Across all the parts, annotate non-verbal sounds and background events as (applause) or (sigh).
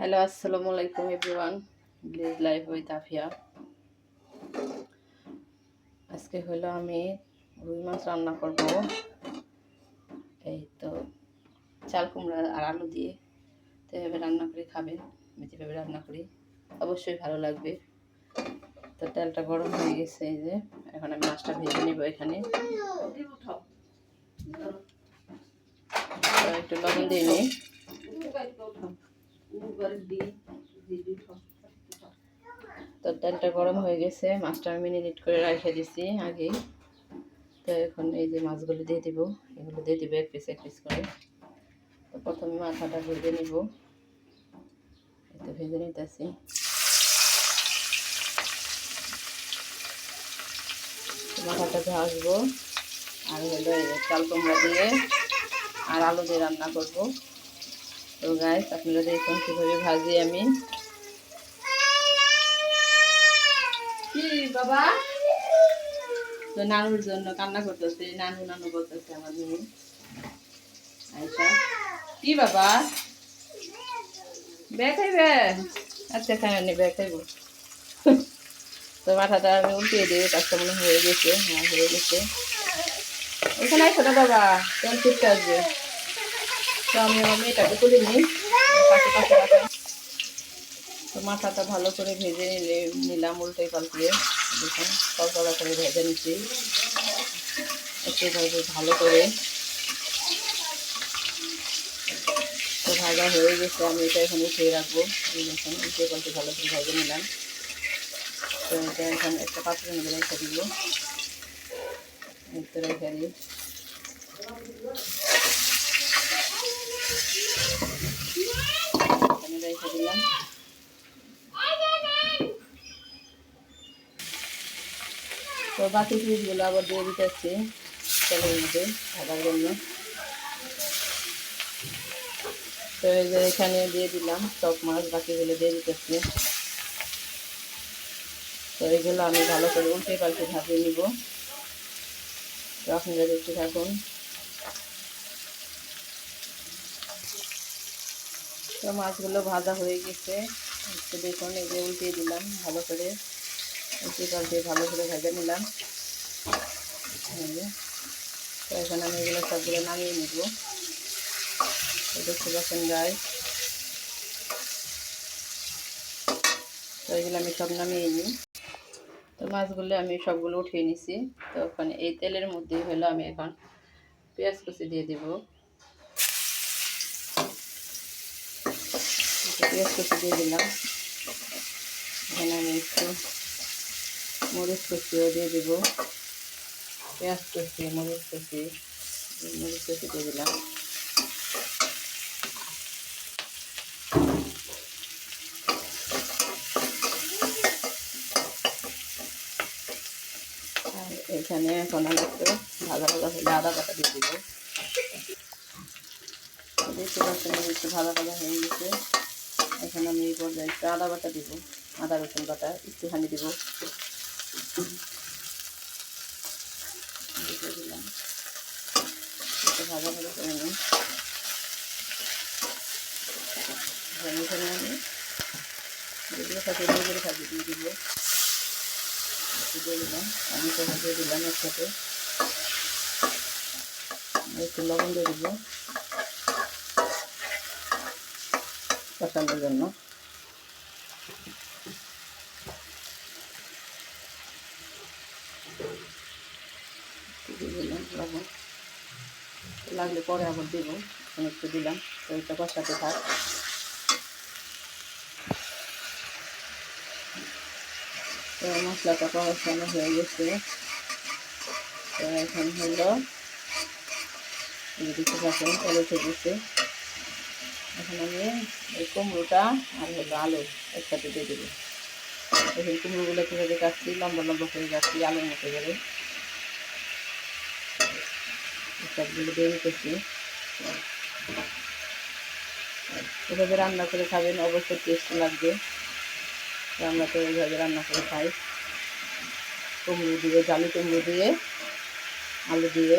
Hello আসসালামু আলাইকুম everyone village life with Afia আজকে হলো আমি রুই মাছ রান্না করব। এই তো চাল কুমড়া আর আলু দিয়ে। তো এভাবে রান্না করে খাবেন আমি যেভাবে রান্না করি। অবশ্যই ভালো লাগবে। তো তেলটা গরম হয়ে গেছে এই যে। এখন আমি মাছটা ভেজে নিব এখানে। একটু লবণ দিয়ে নিই। তো তেলটা গরম হয়ে গেছে, মাছটা আমি মিনিট করে রেখে দিছি আগেই। তো এখন এই যে মাছগুলো দিয়ে দিব, এগুলো দিয়ে দিব এক পিস এক পিস করে। তো প্রথমে মাথাটা ভেজে নিব। তো ভেজে নিতেছি। মাথাটা ভাজবো, আর হলো চাল কুমড়া দিয়ে, আর আলু দিয়ে রান্না করব। তো গাছ আপনারা দেখুন কীভাবে ভাজি আমি? কি বাবা? তো নানুর জন্য কান্না করতেছে নানু নানু বলতেছে আমার মেয়ে আচ্ছা কি বাবা? ব্যাগ খাইবে? আচ্ছা খাইনি ব্যাগ খাইব। (laughs) তো মাথাটা আমি উল্টিয়ে দিই কাজটা মনে হয়ে গেছে হ্যাঁ হয়ে গেছে। ওখানে আসো না বাবা? কেমন ফিরতে আসবে তো আমি নিই। তো মাথাটা ভালো করে ভেজে নিলে নিলাম উল্টে পাল্টিয়ে দেখুন, কড়কড়া করে ভেজে নিচ্ছি। একেবারে ভালো করে। ভাজা হয়ে গেছে, আমি এটা এখানে খেয়ে রাখব। দেখুন উঠিয়ে পাল্টে ভালো করে ভেজে নিলাম। তো এটা এখন একটা পাত্রের মধ্যে রেখে দিব। তো বাকি পিসগুলো আবার দিয়ে দিতেছি তেলের মধ্যে ভাজার জন্য। তো এই যে এখানে দিয়ে দিলাম টক মাছ, বাকিগুলো দিয়ে দিতেছি তো এইগুলো আমি ভালো করে উল্টে পাল্টে ভাজিয়ে নিব। তো আপনারা দেখতে থাকুন। তো মাছগুলো ভাজা হয়ে গেছে। একটু দেখুন যে উল্টিয়ে দিলাম ভালো করে। উল্টে পাল্টে ভালো করে ভেজে নিলাম। তো এখন আমি এগুলো সবগুলো নামিয়ে নিব। দেখতে পাচ্ছেন গায়ে তো এগুলো আমি সব নামিয়ে নিই। তো মাছগুলো আমি সবগুলো উঠিয়ে নিছি। তো ওখানে এই তেলের মধ্যে হলো আমি এখন পেঁয়াজ কুচি দিয়ে দিব। পেঁয়াজ কুচি দিয়ে দিলাম। এখানে আমি একটু মরিচ কুচিও দিয়ে দিব। পেঁয়াজ কুচি, মরিচ কুচি মরিচ কুচি দিয়ে দিলাম। এখানে এখন আমি একটু ভাজা ভাজা হলে আদা বাটা দিয়ে দিব। দেখতে পাচ্ছেন, একটু ভাজা ভাজা হয়ে গেছে। এখন আমি এই পর্যায়ে একটু আদা বাটা দিব, আদা রসুন বাটা একটুখানি দিব। দিলাম। করে দিব। একটু লবণ দিয়ে দিব। কষানোর জন্য। লাগলে পরে আবার দেবো একটু দিলাম, তো এটা কষাতে থাক। তো মশলাটা কষানো হয়ে গেছে। তো এখন হলো, এই দেখতে পাচ্ছেন তেলে গেছে। এখন আমি এই কুমড়োটা আর হলো আলু একসাথে দিয়ে দেবো। এখন কুমড়োগুলো কীভাবে কাটছি, লম্বা লম্বা করে কাটছি, আলুর মতো করে। সবগুলো দিয়ে দিতেছি। এভাবে রান্না করে খাবেন, অবশ্যই টেস্ট লাগবে। আমরা তো এইভাবে রান্না করে খাই। কুমড়ো দিয়ে, জালি কুমড়ো দিয়ে, আলু দিয়ে,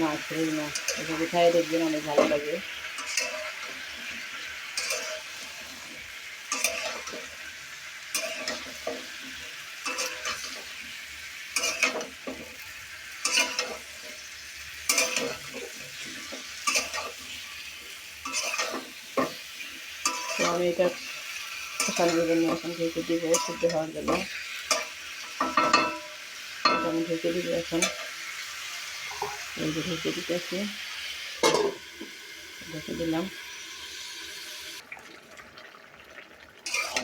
মাছ, রুই মাছ, এভাবে খাইয়ে দেখবেন অনেক ভালো লাগে আমি এটা কষানোর জন্য এখন ঢেকে দিব, সিদ্ধ হওয়ার জন্য। এটা আমি ঢেকে দিব এখন। এই যে ঢেকে দিতেছি। ঢেকে দিলাম।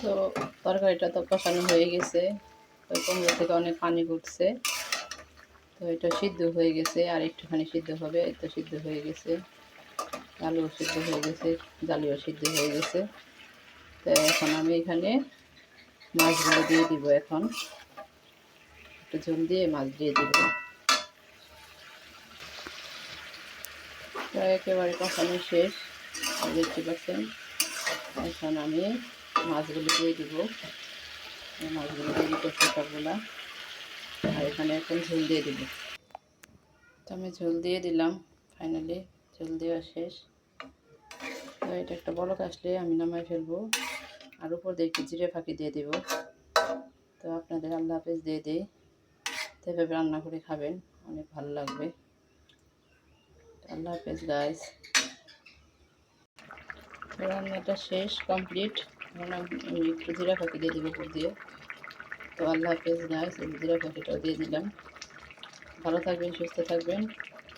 তো তরকারিটা তো কষানো হয়ে গেছে। তো কুমড়ো থেকে অনেক পানি উঠছে তো এটা সিদ্ধ হয়ে গেছে, আর একটুখানি সিদ্ধ হবে তো সিদ্ধ হয়ে গেছে। আলুও সিদ্ধ হয়ে গেছে জালিও সিদ্ধ হয়ে গেছে। তো এখন আমি এখানে মাছগুলো দিয়ে দিব এখন। একটু ঝোল দিয়ে মাছ দিয়ে দিব। তো একেবারে কষানো শেষ, দেখতে পাচ্ছেন? এখন আমি মাছগুলো দিয়ে দিব। মাছগুলো দিয়ে দিতেছি সবগুলা। আর এখানে এখন ঝোল দিয়ে দিব। তো আমি ঝোল দিয়ে দিলাম ফাইনালি ঝোল দেওয়া শেষ। তো এটা একটা বলক আসলে আমি নামাই ফেলব। আর উপর দিয়ে একটু জিরে ফাঁকি দিয়ে দিব। তো আপনাদের আল্লাহ হাফেজ দিয়ে দিই। তো এভাবে রান্না করে খাবেন, অনেক ভালো লাগবে। আল্লাহ হাফেজ গাইস রান্নাটা শেষ কমপ্লিট আমি একটু জিরা ফাঁকি দিয়ে দিব উপর দিয়ে। তো আল্লাহ হাফেজ গাইস এই জিরা ফাঁকিটাও দিয়ে দিলাম। ভালো থাকবেন, সুস্থ থাকবেন।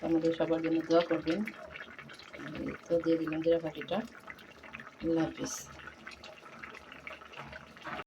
আমাদের সবার জন্য দোয়া করবেন। তো দিয়ে দিলাম জিরা ফাঁকিটা আল্লাহ